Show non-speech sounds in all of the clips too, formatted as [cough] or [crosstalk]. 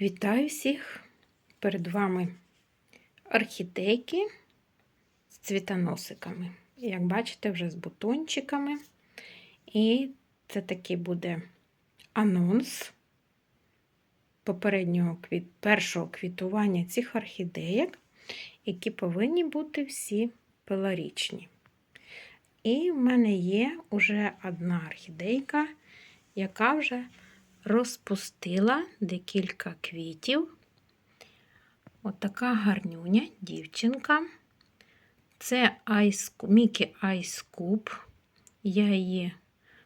Вітаю всіх! Перед вами орхідейки з цвітоносиками. Як бачите, вже з бутончиками. І це такий буде анонс попереднього квіт... першого квітування цих орхідеїк, які повинні бути всі пеларічні. І в мене є вже одна орхідейка, яка вже розпустила декілька квітів. Отака гарнюня дівчинка. Це Mickey Ice Cube. Я її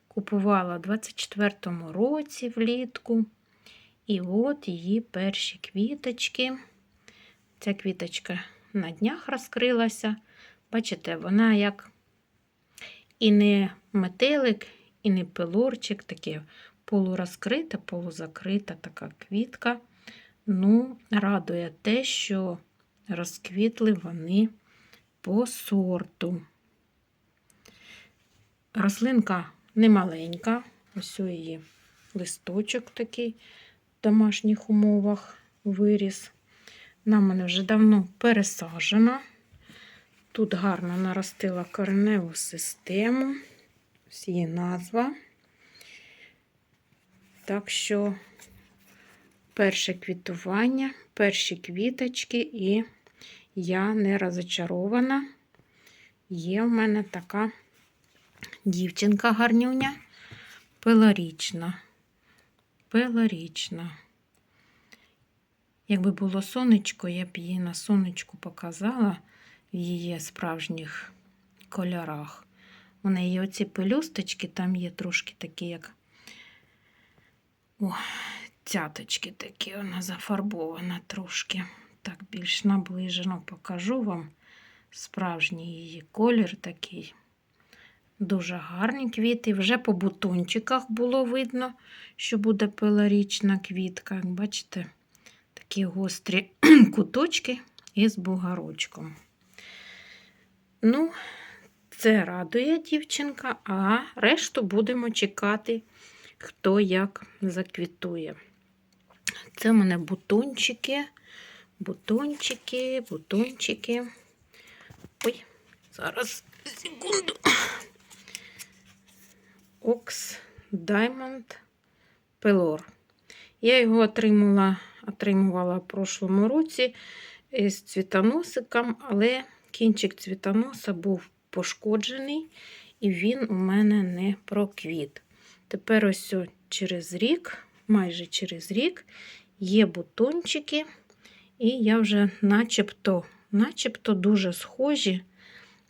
купувала у 24-му році влітку. І от її перші квіточки. Ця квіточка на днях розкрилася. Бачите, вона як і не метелик, і не пилорчик, таке полурозкрита, полузакрита така квітка. Ну, радує те, що розквітли вони по сорту. Рослинка немаленька, ось її листочок такий в домашніх умовах виріс. На мене вже давно пересаджена. Тут гарно наростила кореневу систему, ось її назва. Так що перше квітування, перші квіточки, і я не розочарована. Є в мене така дівчинка гарнюня, пелорічна. Пелорічна. Якби було сонечко, я б її на сонечку показала в її справжніх кольорах. У неї оці пелюсточки, там є трошки такі, як о, цяточки такі, вона зафарбована трошки. Так, більш наближено покажу вам справжній її колір такий. Дуже гарні квіти. Вже по бутончиках було видно, що буде пилорічна квітка. Як бачите, такі гострі [clears throat] куточки із бугарочком. Ну, це радує дівчинка, а решту будемо чекати хто як заквітує. Це в мене бутончики, бутончики, бутончики. Ой, зараз секунду. Окс Diamond Pelor. Я його отримала, отримувала в прошлому році з цвітоносиком, але кінчик цвітоноса був пошкоджений, і він у мене не проквіт. Тепер ось через рік, майже через рік, є бутончики, і я вже начебто начебто дуже схожі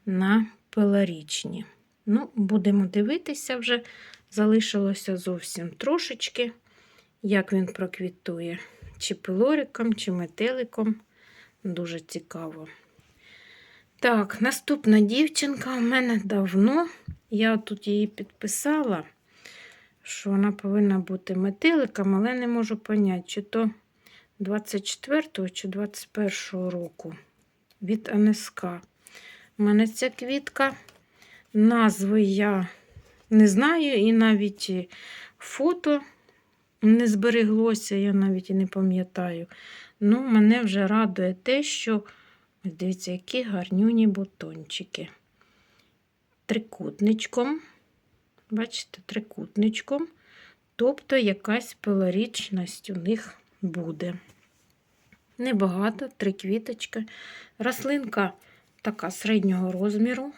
на пеларічні. Ну, будемо дивитися вже, залишилося зовсім трошечки, як він проквітує, чи пилориком, чи метеликом. Дуже цікаво. Так, наступна дівчинка у мене давно. Я тут її підписала що вона повинна бути метеликом, але не можу поняти, чи то 24 чи 21 року від НСК. У мене ця квітка, назви я не знаю, і навіть фото не збереглося, я навіть і не пам'ятаю. Ну, мене вже радує те, що, дивіться, які гарнюні бутончики. Трикутничком бачите, трикутничком, тобто якась пилорічність у них буде. Небагато, три квіточки. Рослинка така середнього розміру,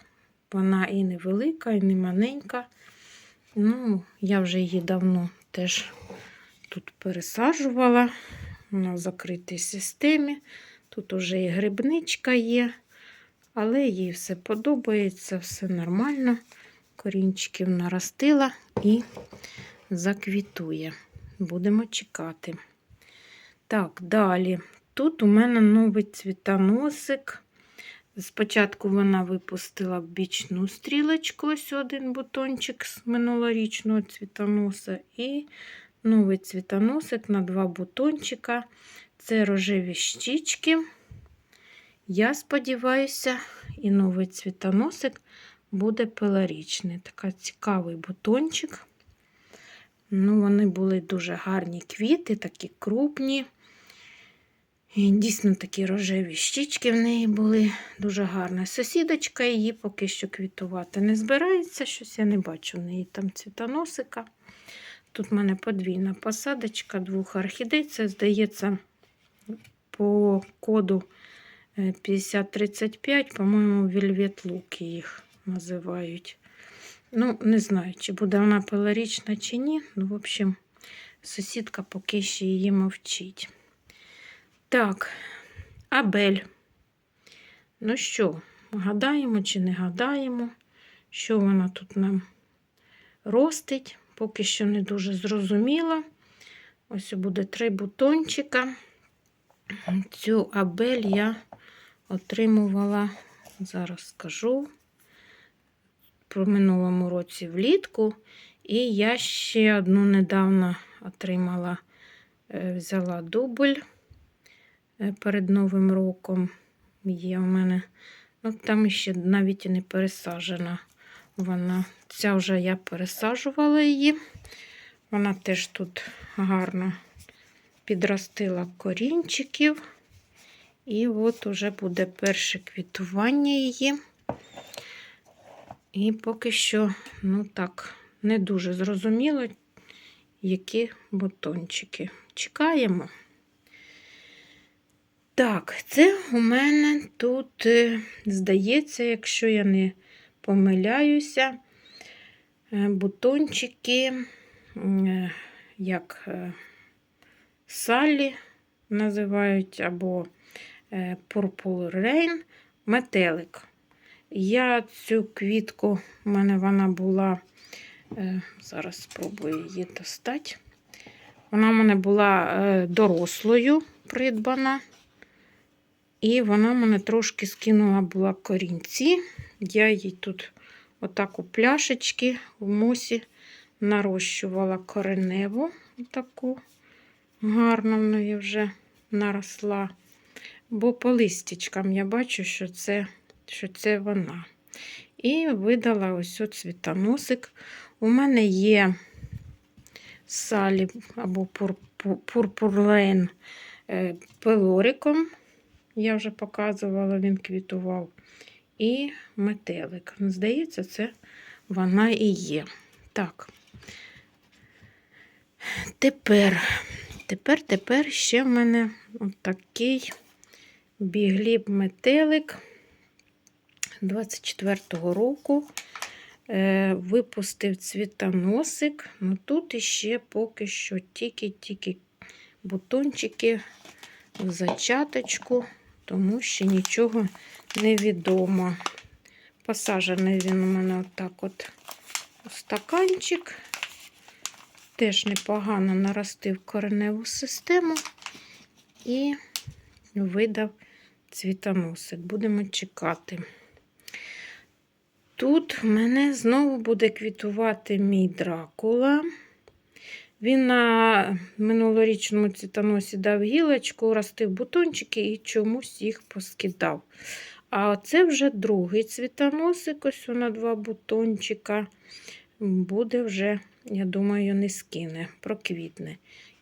вона і невелика, і не маленька. Ну, я вже її давно теж тут пересаджувала на закритій системі. Тут уже і грибничка є, але їй все подобається, все нормально корінчиків наростила і заквітує. Будемо чекати. Так, далі. Тут у мене новий цвітоносик. Спочатку вона випустила бічну стрілочку, ось один бутончик з минулорічного цвітоноса, і новий цвітоносик на два бутончика. Це рожеві щічки. Я сподіваюся, і новий цвітоносик буде пилорічний. Такий цікавий бутончик. Ну, Вони були дуже гарні квіти, такі крупні. І дійсно такі рожеві щічки в неї були дуже гарні. Сусідочка її поки що квітувати не збирається, щось я не бачу в неї там цвітоносика. Тут в мене подвійна посадочка двох орхідей. Це, здається, по коду е, 5035, по-моєму, Вільвет Луки їх називають. Ну, не знаю, чи буде вона пелорічна, чи ні. Ну, в общем, сусідка поки ще її мовчить. Так, Абель. Ну що, гадаємо чи не гадаємо, що вона тут нам ростить. Поки що не дуже зрозуміло. Ось буде три бутончика. Цю Абель я отримувала, зараз скажу, про минулому році влітку. І я ще одну недавно отримала, е, взяла дубль е, перед Новим роком. Є в мене. Ну, там ще навіть і не пересаджена. Вона, ця вже я пересаджувала її. Вона теж тут гарно підростила корінчиків. І от уже буде перше квітування її. І поки що, ну так, не дуже зрозуміло, які бутончики. Чекаємо. Так, це у мене тут, е, здається, якщо я не помиляюся, е, бутончики, е, як Саллі називають, або Purple Rain, метелик. Я цю квітку, у мене вона була, е, зараз спробую її достати. Вона в мене була е, дорослою придбана. І вона мене трошки скинула була корінці. Я її тут отак у пляшечки в мусі нарощувала кореневу, таку гарно в неї вже наросла. Бо по листячкам я бачу, що це, що це вона. І видала ось от цвітоносик. У мене є салі або пурпурлен е, пелориком. Я вже показувала, він квітував. І метелик. Здається, це вона і є. Так. Тепер, тепер, тепер ще в мене такий бігліб метелик 24-го року. Е, випустив цвітоносик. Ну тут іще поки що тільки-тільки бутончики в зачаточку, тому що нічого не відомо. Посаджений він у мене отак от у стаканчик. Теж непогано наростив кореневу систему і видав цвітоносик. Будемо чекати. Тут в мене знову буде квітувати мій дракула. Він на минулорічному цвітоносі дав гілочку, ростив бутончики і чомусь їх поскидав. А це вже другий цвітоносик, ось на два бутончика. Буде вже, я думаю, не скине, проквітне.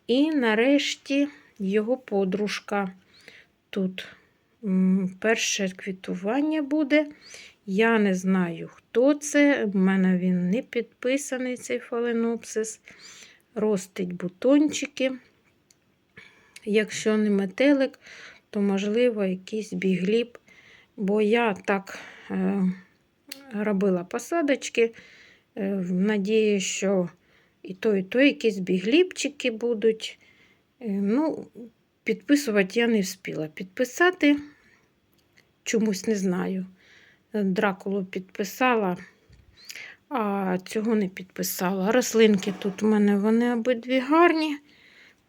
І нарешті його подружка тут перше квітування буде. Я не знаю, хто це. У мене він не підписаний, цей фаленопсис. Ростить бутончики. Якщо не метелик, то, можливо, якийсь бігліб. Бо я так е, робила посадочки, е, в надії, що і то, і то якісь біглібчики будуть. Е, ну, Підписувати я не встигла. Підписати чомусь не знаю. Дракулу підписала, а цього не підписала. Рослинки тут у мене вони обидві гарні,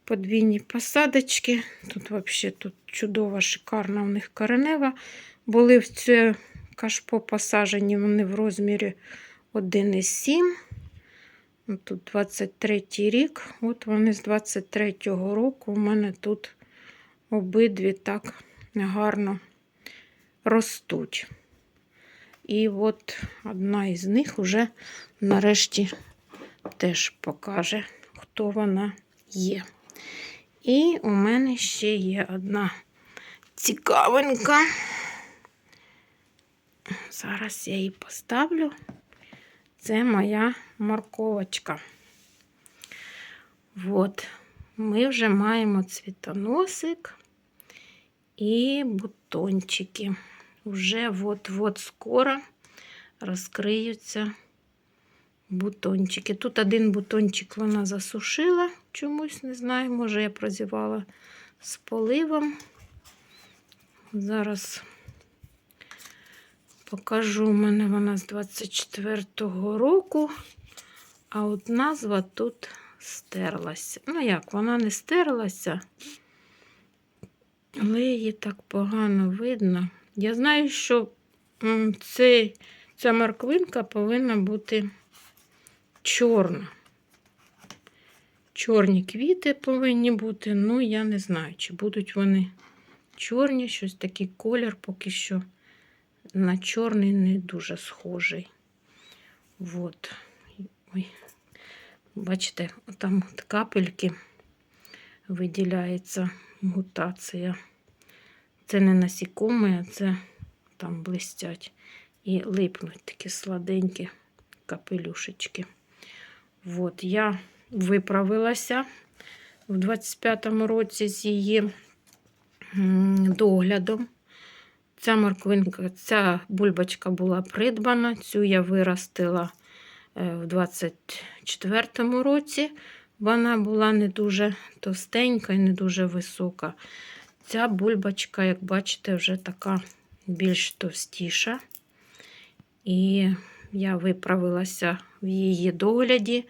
подвійні посадочки. Тут взагалі тут чудова, шикарна у них коренева. Були в це кашпо посаджені вони в розмірі 1,7. Тут 23 рік. От вони з 23-го року у мене тут обидві так гарно ростуть. І от одна із них вже нарешті теж покаже, хто вона є. І у мене ще є одна цікавенька. Зараз я її поставлю. Це моя морковочка. От, ми вже маємо цвітоносик і бутончики. Вже от-от скоро розкриються бутончики. Тут один бутончик вона засушила чомусь, не знаю, може я прозівала з поливом. Зараз покажу, у мене вона з 24-го року, а от назва тут стерлася. Ну як, вона не стерлася, але її так погано видно. Я знаю, що цей, ця морквинка повинна бути чорна. Чорні квіти повинні бути, ну я не знаю, чи будуть вони чорні, щось такий колір поки що на чорний не дуже схожий. От. Ой. Бачите, там капельки виділяється мутація. Це не насікомі, а це там блистять і липнуть такі сладенькі капелюшечки. От, я виправилася в 25-му році з її доглядом. Ця морквинка, ця бульбочка була придбана, цю я виростила е, в 24-му році. Вона була не дуже товстенька і не дуже висока. Ця бульбочка, як бачите, вже така більш товстіша. І я виправилася в її догляді,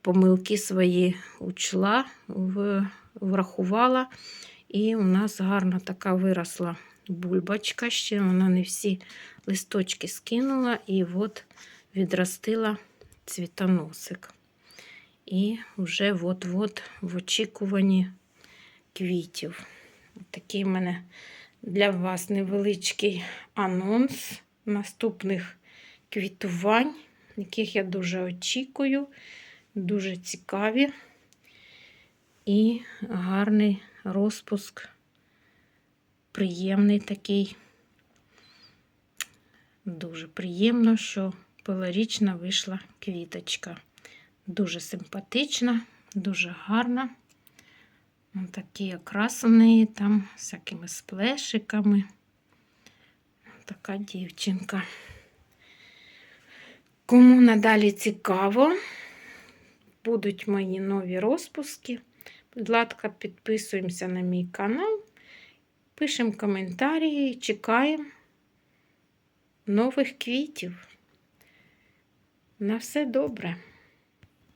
помилки свої учла, врахувала. І у нас гарно така виросла бульбочка. Ще вона не всі листочки скинула, і от відростила цвітоносик. І вже от-от в очікуванні квітів. Такий в мене для вас невеличкий анонс наступних квітувань, яких я дуже очікую, дуже цікаві і гарний розпуск, приємний такий. Дуже приємно, що пилорічна вийшла квіточка. Дуже симпатична, дуже гарна. Такий окрас у неї там всякими сплешиками. Така дівчинка. Кому надалі цікаво, будуть мої нові розпуски. Будь ласка, підписуємося на мій канал, пишемо коментарі, чекаємо нових квітів. На все добре.